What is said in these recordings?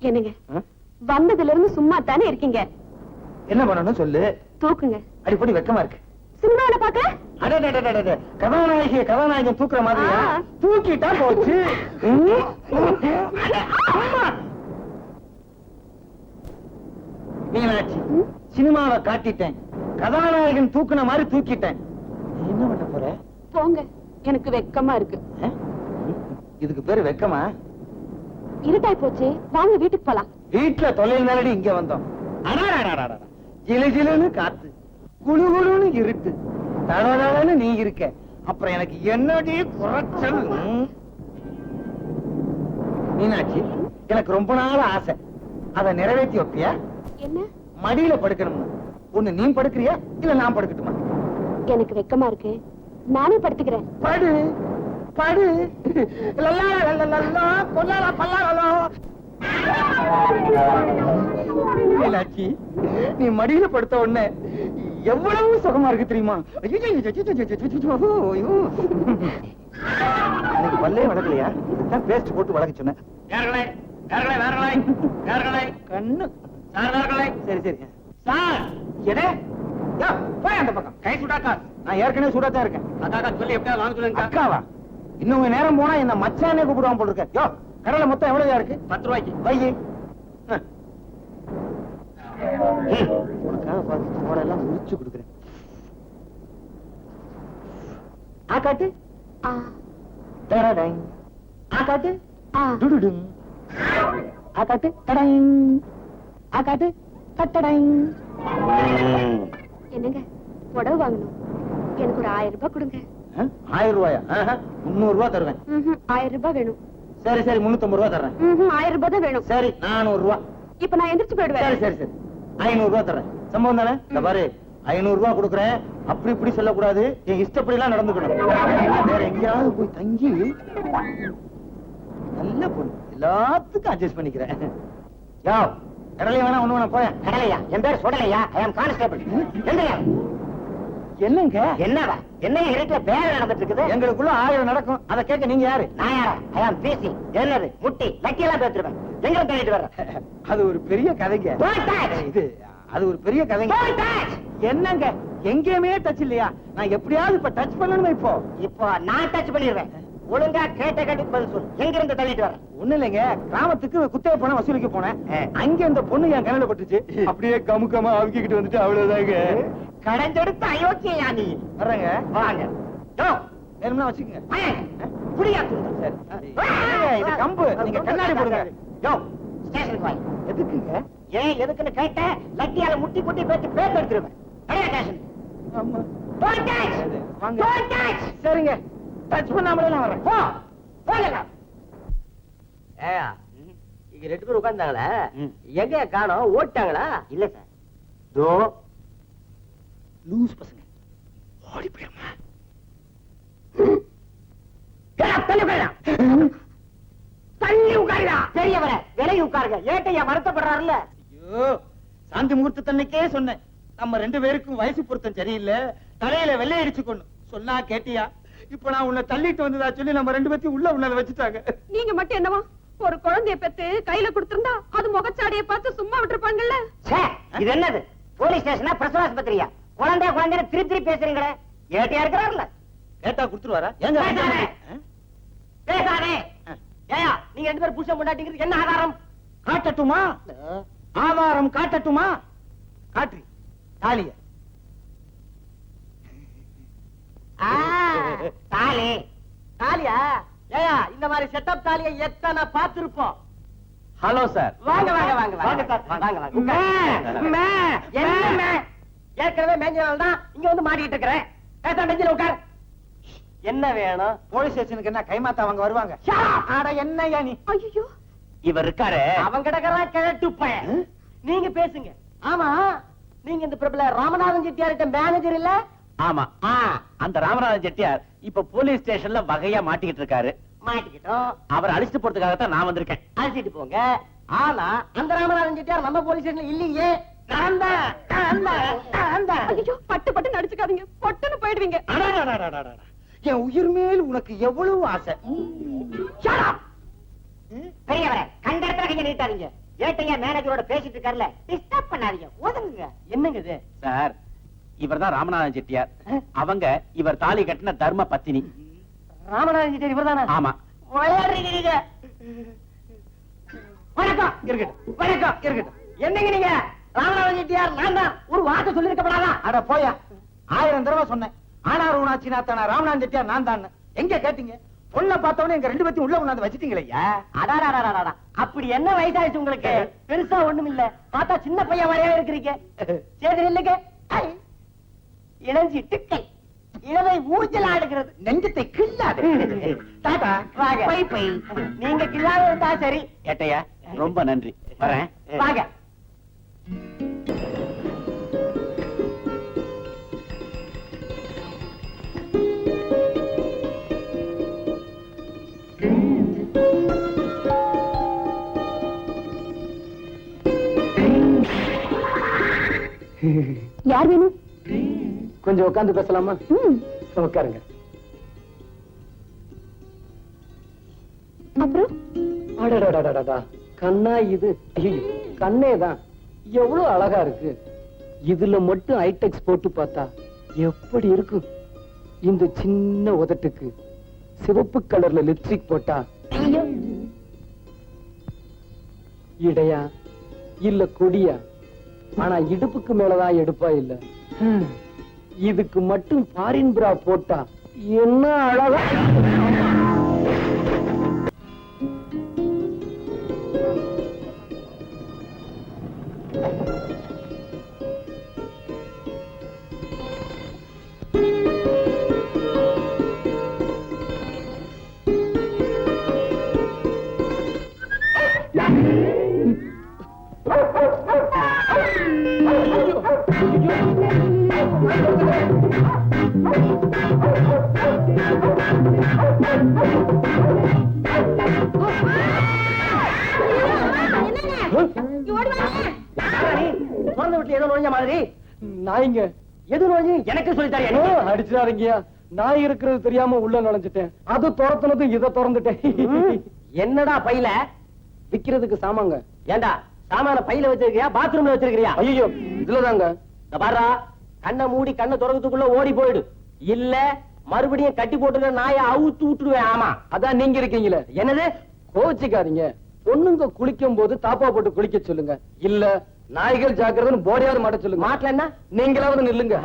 என்னங்க? வந்ததுல இருந்து சும்மா தானே இருக்கீங்க. என்ன பண்ணணும் சொல்லு? தூக்குங்க. அடிப்படி வெக்கமா இருக்கு. சினிமாவில பாக்க அடடடடடட, கதாநாயகி கதாநாயகன் தூக்குற மாதிரியா ஆ. தூக்கிட்டா போச்சு. ம். அம்மா. மீனாட்சி ம்? சினிமாவை காட்டிட்டேன். கதாநாயகன் தூக்குன மாதிரி தூக்கிட்டேன். என்ன பண்ண போற? போங்க. எனக்கு வெக்கமா இருக்கு? இதுக்கு பேரு வெக்கமா? இருட்டாய் போச்சு வாங்க வீட்டுக்கு போலாம். வீட்டுல தொழில் நாளடி இங்க வந்தோம். ஜிலு ஜிலுன்னு காத்து. குளு குளுன்னு இருட்டு. தடதடன்னு நீ இருக்க. அப்புறம் எனக்கு என்னடி குறைச்சல்? மீனாட்சி எனக்கு ரொம்ப நாள் ஆசை. அதை நிறைவேற்றி வைப்பியா? என்ன? மடியில படுக்கணும்னு. ஒண்ணு நீ படுக்கிறியா? இல்ல நான் படுக்கட்டுமா? எனக்கு வெக்கமா இருக்கு. நானே படுத்துக்கிறேன். படு. படு. லல்லா லல்லா மீனாட்சி நீ மடியில படுத்த உடனே எவ்வளவு சுகமா இருக்கு தெரியுமா? ஐயோ, எனக்கு பல்லே வளர்க்கலையா இதுதான் பேஸ்ட் போட்டு வளர்க்க சொன்னேன் கண்ணு சரி சரி சார் எடே போய் அந்த பக்கம் கை சுடாக்கா நான் ஏற்கனவே சூடாத்தான் இருக்கேன் அக்காக்கா சொல்லி எப்படியா வாங்க சொல்லுங்க அக்காவா இன்னும் நேரம் போனா என்ன மச்சானே கூப்பிடுவான் போல இருக்க. யோ கடலை மொத்தம் எவ்வளவு இருக்கு? பத்து ரூபாய்க்கு. அஹ். உனக்காக முடிச்சு கொடுக்குறேன். ஆ காட்டு. ஆ. டடடங். ஆ காட்டு. ஆ. டுடுடுங். ஆ காட்டு. டடங். ஆ காட்டு. கட்டடங். என்னங்க புடவை வாங்கணும். எனக்கு ஒரு ஆயிரம் ரூபாய் கொடுங்க. ஆயிரம் ரூபாயா? ஆஹா, முந்நூறு ரூபாய் தருவேன். ஆயிரம் ரூபாய் வேணும். சரி சரி முன்னூத்தம்பது ரூபாய் தர்றேன். ம்ஹும், ஆயிரம் ரூபாய் தான் வேணும். சரி நானூறு ரூபாய் இப்ப நான் எந்திரிச்சு சரி போயிடுவேன். சரி சரி ஐநூறு ரூபாய் தரேன் சம்பவம் தானே? இந்த பாரு ஐநூறு ரூபாய் கொடுக்குறேன். அப்படி இப்படி சொல்லக்கூடாது. என் இஷ்டப்படி எல்லாம் நடந்துக்கணும். வேற எங்கேயாவது போய் தங்கி நல்ல பொண்ணு. எல்லாத்துக்கும் அட்ஜஸ்ட் பண்ணிக்கிறேன். யோ கடலையா வேணா ஒண்ணு வேணா போயேன். கடலையா? என் பேர் சுடலையா? ஐ ஆம் கான்ஸ்டபிள் எந்திரியா? என்னங்க? என்னவா என்ன இருட்டுல வேலை நடந்துட்டு இருக்குது எங்களுக்குள்ள ஆயிரம் நடக்கும். அதை கேட்க நீங்க யாரு? நான் யாரா? ஐ ஆம் பேசி என்னது? முட்டி? லக்கி எல்லாம் எங்க தள்ளிட்டு வர்றேன் அது ஒரு பெரிய கதைங்க. இது அது ஒரு பெரிய கதைங்க. என்னங்க? எங்கேயுமே டச் இல்லையா? நான் எப்படியாவது இப்ப டச் பண்ணணும் இப்போ? இப்போ நான் டச் பண்ணிடுவேன். ஒழுங்கா கேட்ட கேட்டுக்கு பதில் சொல்லு. எங்க இருந்து தள்ளிட்டு வர்றேன் ஒண்ணு இல்லைங்க. கிராமத்துக்கு குத்தகை பணம் வசூலிக்க போனேன். அங்க இந்த பொண்ணு என் கண்ணுல பட்டுச்சு. அப்படியே கமுக்கமா அமுக்கிக்கிட்டு வந்துட்டு அவ்வளவுதாங்க. கடைஞ்செடுத்த அயோக்கியா நீ? வர்றேங்க. வாங்க. யோ, வேணும்னா வச்சுக்கோங்க. புரியா இது கம்பு. நீங்க கண்ணாடி போடுங்க. யோ, ஸ்டேஷனுக்கு வாங்க. எதுக்குங்க? ஏன் எதுக்குன்னு கேட்ட லட்டியால முட்டி முட்டி பேத்து பேத்து எடுத்துருவேன். ஸ்டேஷன். ஆமா. வாங்க. சரிங்க. டச் பண்ணாமலே நான் வரேன் போ. போகல ஏயா இங்க ரெண்டு பேரும் உட்கார்ந்தாங்களே. எங்க காணோம்? ஓட்டாங்களா இல்ல சார். தோ லூஸ் பசங்க. ஓடி போயிருமா தள்ளி உட்காருடா பெரியவர விலகி உட்காருங்க. ஏட்டையா வருத்தப்படுறாருல்ல. ஐயோ சாந்தி முகூர்த்தத்தன்னைக்கே சொன்னேன். நம்ம ரெண்டு பேருக்கும் வயசு பொருத்தம் சரியில்லை. தலையில வெள்ளை அடிச்சு கொண்டு. சொன்னா கேட்டியா? இப்ப நான் உன்னை தள்ளிட்டு வந்ததா சொல்லி நம்ம ரெண்டு பேத்தையும் உள்ள உள்ள வச்சுட்டாங்க. நீங்க மட்டும் என்னவா? ஒரு குழந்தைய பெத்து கையில கொடுத்திருந்தா அது முகச்சாடியை பார்த்து சும்மா விட்டுருப்பாங்கல்ல? ச்சே, இது என்னது? போலீஸ் ஸ்டேஷனா பிரசவ ஆஸ்பத்திரியா? குழந்தை குழந்தை திருப்பி திருப்பி பேசுறீங்களே? ஏட்டையா இருக்கிறாருல்ல கேட்டா கொடுத்துருவாரா? ஏங்க? பேசாதே. ஏயா நீங்க ரெண்டு பேரும் புருஷன் முன்னாடிங்கிறது என்ன ஆதாரம்? காட்டட்டுமா? ஆதாரம் காட்டட்டுமா? காட்டு தாலிய. தாலி. தாலியா? ஏயா இந்த மாதிரி செட்டப் தாலியை எத்தனை பார்த்திருப்போம்? Hello sir. வாங்க வாங்க வாங்க வாங்க. வாங்க வாங்க உட்காருங்க. என்ன? ஏற்கனவே மேஞ்சனால தான் இங்க வந்து மாட்டிட்டு இருக்கிறேன். பேச நெஞ்சில உட்கார். என்ன வேணும்? போலீஸ் ஸ்டேஷனுக்கு என்ன கைமாத்தா அவங்க வருவாங்க? என்னய்யா நீ? ஐயோ இவர் இருக்காரு. அவன் கிடக்குறான் கிழட்டு பையன் நீங்க பேசுங்க. ஆமா நீங்க இந்த பிரபல ராமநாதன் செட்டியார்கிட்ட மேனேஜர் இல்ல? ஆமா அந்த ராமநாதன் செட்டியார் இப்ப போலீஸ் ஸ்டேஷன்ல வகையா மாட்டிக்கிட்டு இருக்காரு. மாட்டிக்கிட்டோம். அவர் அழிச்சிட்டு போறதுக்காகத்தான் நான் வந்திருக்கேன். அழைச்சிட்டு போங்க. ஆனா அந்த ராமநாதன் செட்டியார் நம்ம போலீஸ் ஸ்டேஷன்ல இல்லையே. நான் தான், நான் தான், நான் தான். ஐயோ பட்டு பட்டு நடிச்சுக்காதீங்க பொட்டுன்னு போயிடுவீங்க. அடடடடடடட. என் உயிர் மேல் உனக்கு எவ்வளவு ஆசை? Shut up. பெரியவரே கண்ட இடத்துல கையை நீட்டாதீங்க. ஏட்டையா மேனேஜரோட பேசிட்டு இருக்காருல டிஸ்டர்ப் பண்ணாதீங்க. ஒதுங்குங்க. என்னங்க இது? சார் இவர்தான் ராமநாதன் செட்டியார். அவங்க இவர் தாலி கட்டின தர்ம பத்தினி. ராமநாதன் செட்டியார் இவர்தானா? ஆமா. வணக்கம். இருக்கட்டும். வணக்கம். இருக்கட்டும். என்னங்க நீங்க? ராமநாதன் செட்டியார் நான் தான். ஒரு வார்த்தை சொல்லிருக்கப்படாதா அட போயா. ஆயிரம் தடவை சொன்னேன். ஆனார் ஊனாச்சி நாத்தானா ராமநாதன் செட்டியார் நான் தான் எங்க கேட்டீங்க? பொண்ணை பார்த்தவொடனே எங்க ரெண்டு பேத்தையும் உள்ள கொண்டாந்து வச்சிட்டீங்களே அடாடாடாடாடா அப்படி என்ன வயசாயிடுச்சு உங்களுக்கு? பெருசா ஒண்ணும் இல்ல பார்த்தா சின்ன பையன் வரையா இருக்கிறீங்க. சரி இல்லைங்க. ஐ, இளஞ்சிட்டுக்கள் இளவை ஊஞ்சல் ஆடுகிறது. நெஞ்சத்தை கிள்ளாது டாடா வாங்க. நீங்க கில்லாத இருந்தா சரி. ஏட்டையா ரொம்ப நன்றி. வரேன். வாங்க. யார் வேணும் கொஞ்சம் உட்கார்ந்து பேசலாமா? உட்காருங்க அப்புறம்? கண்ணா இது. ஐயோ கண்ணே தான். எவ்வளவு அழகா இருக்கு. இதுல மட்டும் ஐடெக்ஸ் போட்டு பார்த்தா எப்படி இருக்கும்? இந்த சின்ன உதட்டுக்கு சிவப்பு கலர்ல லிப்ஸ்டிக் போட்டா இடையா இல்ல கொடியா? ஆனா இடுப்புக்கு மேலதான் எடுப்பா இல்ல. இதுக்கு மட்டும் பாரின் பிரா போட்டா என்ன அழகா ஏதோ நுழைஞ்ச மாதிரி. நாய்ங்க எது நுழைஞ்சு எனக்கு சொல்லி தரியா ஐயோ, அடிச்சிடாதீங்கயா நாய் இருக்கிறது தெரியாம உள்ள நுழைஞ்சிட்டேன். அது துரத்துனது இத திறந்துட்டேன். என்னடா பையில? விக்கிறதுக்கு சாமாங்க ஏண்டா சாமான பையில வச்சிருக்கியா பாத்ரூம்ல வச்சிருக்கியா ஐயோ இதுலதாங்க. பாரா கண்ணை மூடி கண்ணை திறக்கிறதுக்குள்ள ஓடி போயிடு. இல்ல மறுபடியும் கட்டி போட்டுக்கிற நாயை அவுத்து விட்டுடுவேன் ஆமா. அதான் நீங்க இருக்கீங்களே. என்னது? கோச்சிக்காதீங்க பொண்ணுங்க குளிக்கும் போது தாப்பா போட்டு குளிக்க சொல்லுங்க. இல்ல நாய்கள் ஜாக்கிரதைன்னு போடையாவது மாட்ட சொல்லுங்க. மாட்டல என்ன? நீங்களாவது நில்லுங்க?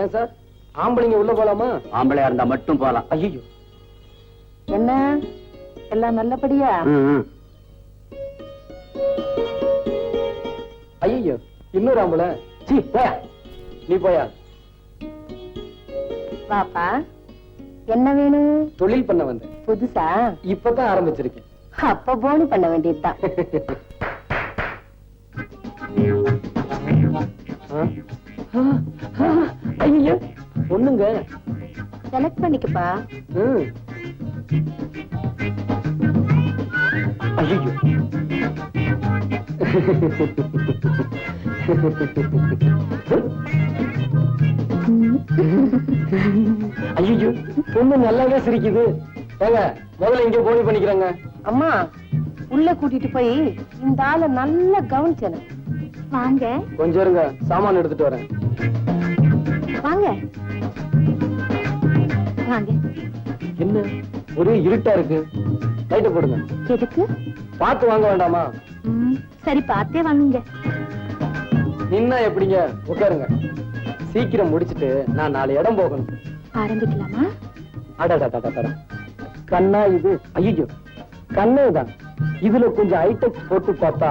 ஏன் சார்? ஆம்பளைங்க உள்ள போலாமா? ஆம்பளையா இருந்தா மட்டும் போலாம். ஐயோ என்ன? எல்லாம் நல்லபடியா? ஐயோ இன்னொரு ஆம்பளை. சீ போயா நீ போயா? பாப்பா என்ன வேணும்? தொழில் பண்ண வந்தேன். புதுசா? இப்பதான் ஆரம்பிச்சிருக்கேன். அப்ப போனு பண்ண வேண்டியதுதான். ஐயோ பொண்ணுங்க செலக்ட் பண்ணிக்கப்பா. ஐயோ ஐயோ பொண்ணு நல்லாவே சிரிக்குது. ஏங்க முதல்ல இங்க போய் பண்ணிக்கிறேங்க. அம்மா உள்ள கூட்டிட்டு போய் இந்த ஆளை நல்லா கவனிச்சன. வாங்க. கொஞ்சம் இருங்க சாமான் எடுத்துட்டு வரேன். வாங்க. வாங்க. என்ன? ஒரே இருட்டா இருக்கு. லைட்ட போடுங்க. எதுக்கு? பார்த்து வாங்க வேண்டாமா? சரி பார்த்தே வாங்குங்க. நின்னா எப்படிங்க? உட்காருங்க. சீக்கிரம் முடிச்சிட்டு நான் நாலு இடம் போகணும். ஆரம்பிக்கலாமா? அடடடடடட. கண்ணா இது. ஐயோ கண்ணே தான். இதுல கொஞ்சம் ஐடெக் போட்டு பார்த்தா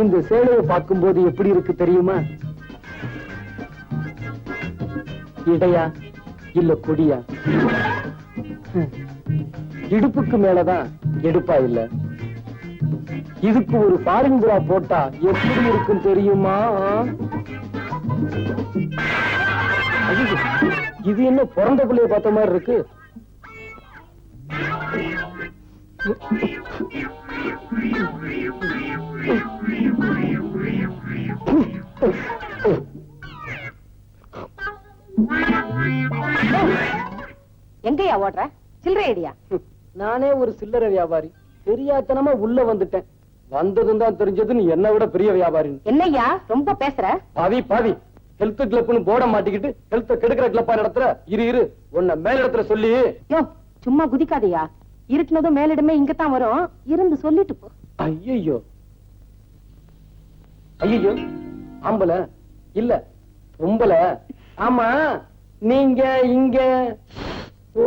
இந்த சேலையை பார்க்கும்போது எப்படி இருக்கு தெரியுமா? இடையா இல்ல கொடியா? இடுப்புக்கு மேலதான் எடுப்பா இல்ல. இதுக்கு ஒரு ஃபாரின் புறா போட்டா எப்படி இருக்கும் தெரியுமா? இது என்ன பிறந்த பிள்ளைய பார்த்த மாதிரி இருக்கு? எங்கயா ஓடுற? சில்லறை ஐடியா. நானே ஒரு சில்லறை வியாபாரி. தெரியாத்தனமா உள்ள வந்துட்டேன். வந்ததும் தான் தெரிஞ்சது நீ என்னை விட பெரிய வியாபாரின்னு. என்னய்யா ரொம்ப பேசுற? பாவி பாவி. ஹெல்த் கிளப்னு போட மாட்டிக்கிட்டு ஹெல்த் கெடுக்கிற கிளப்பா நடத்துற? இரு இரு. உன்னை மேல் இடத்துல சொல்லி. யோ சும்மா குதிக்காதயா. இருட்டுனதும் மேலிடமே இங்கதான் வரும். இருந்து சொல்லிட்டு போ. ஐயோ ஐயோ ஆம்பளை. இல்ல பொம்பளை. ஆமா நீங்க இங்க. ஓ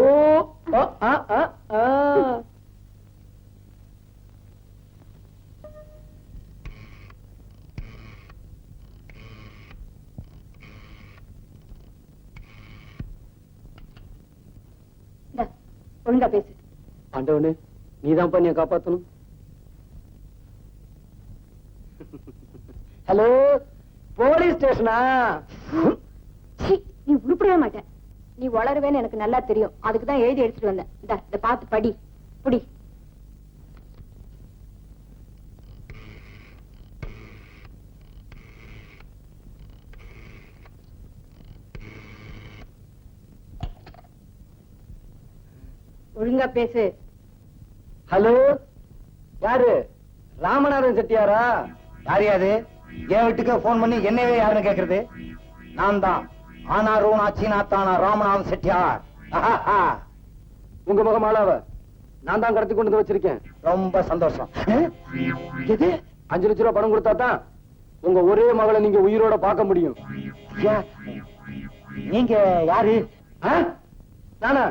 ஆ, ஆ, ஆ, ஒழுங்கா பேசு ஆண்டவனே நீதான் பண்ணிய காப்பாத்தணும். Hello police ஸ்டேஷனா? நீ உருப்படவே மாட்ட. நீ வளருவேன்னு எனக்கு நல்லா தெரியும். அதுக்கு தான் எழுதி எடுத்துட்டு வந்தேன். இந்தா இத பார்த்து படி. புடி. ஒழுங்கா பேசு. ஹலோ? யாரு? ராமநாதன் செட்டியாரா? யாரையாது என் வீட்டுக்கு போன் பண்ணி என்னவே யாருன்னு கேக்குறது? நான் தான். ஆனா ரூனா சீனாத்தானா ராமநாதன் செட்டியார். உங்க முகம் ஆளாவ. நான் தான் கடத்தி கொண்டு வந்து வச்சிருக்கேன். ரொம்ப சந்தோஷம். எது? அஞ்சு லட்ச ரூபாய் பணம் கொடுத்தா தான் உங்க ஒரே மகளை நீங்க உயிரோட பார்க்க முடியும். நீங்க யாரு? நானா?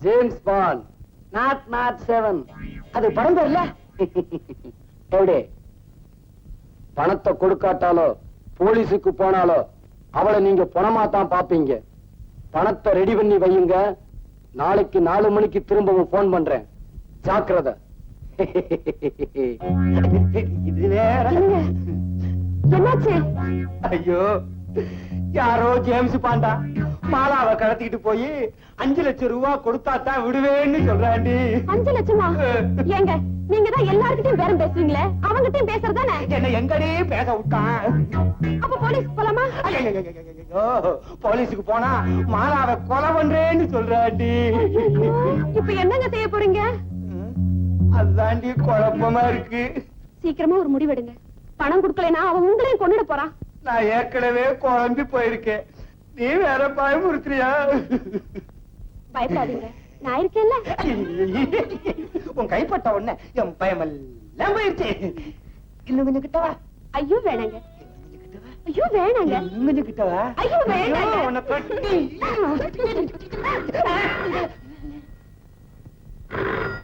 James Bond nought nought seven அது படம் பேர்ல எப்படி பணத்தை கொடுக்காட்டாலோ போலீஸுக்கு போனாலோ அவளை நீங்க பணமா தான் பாப்பீங்க. பணத்தை ரெடி பண்ணி வையுங்க. நாளைக்கு நாலு மணிக்கு திரும்பவும் போன் பண்றேன். ஜாக்கிரதை. இது வேற என்னாச்சு? ஐயோ. யாரோ ஜேம்ஸ் பாண்டா. மாலாவை கடத்திக்கிட்டு போய் அஞ்சு லட்சம் ரூபாய் கொடுத்தா தான் விடுவேன்னு சொல்றாண்டி. அஞ்சு லட்சமா? ஏங்க நீங்க தான் எல்லார்கிட்டயும் பேரம் பேசுவீங்களே அவங்கிட்டயும் பேசுறதானே என்ன? எங்கடி பேச விட்டான்? அப்ப போலீஸ் போலாமா? போலீஸுக்கு போனா மாலாவை கொலை பண்றேன்னு சொல்றாண்டி. இப்ப என்னங்க செய்ய போறீங்க? அதுதாண்டி குழப்பமா இருக்கு. சீக்கிரமா ஒரு முடிவெடுங்க. பணம் கொடுக்கலைன்னா அவன் உங்களையும் கொண்டுட போறான். நான் ஏற்கனவே குழம்பி போயிருக்கேன். நீ வேற பயமுறுத்துறியா? பயப்படாதீங்க. நான் இருக்கேன்ல. உன் கைப்பட்ட உடனே என் பயமெல்லாம் போயிருச்சு. இன்னும் கொஞ்சம் கிட்டவா ஐயோ வேணாங்க. ஐயோ வேணாங்க. இன்னும் கொஞ்சம் கிட்டவா ஐயோ வேணாங்க. உன்னை கட்டி.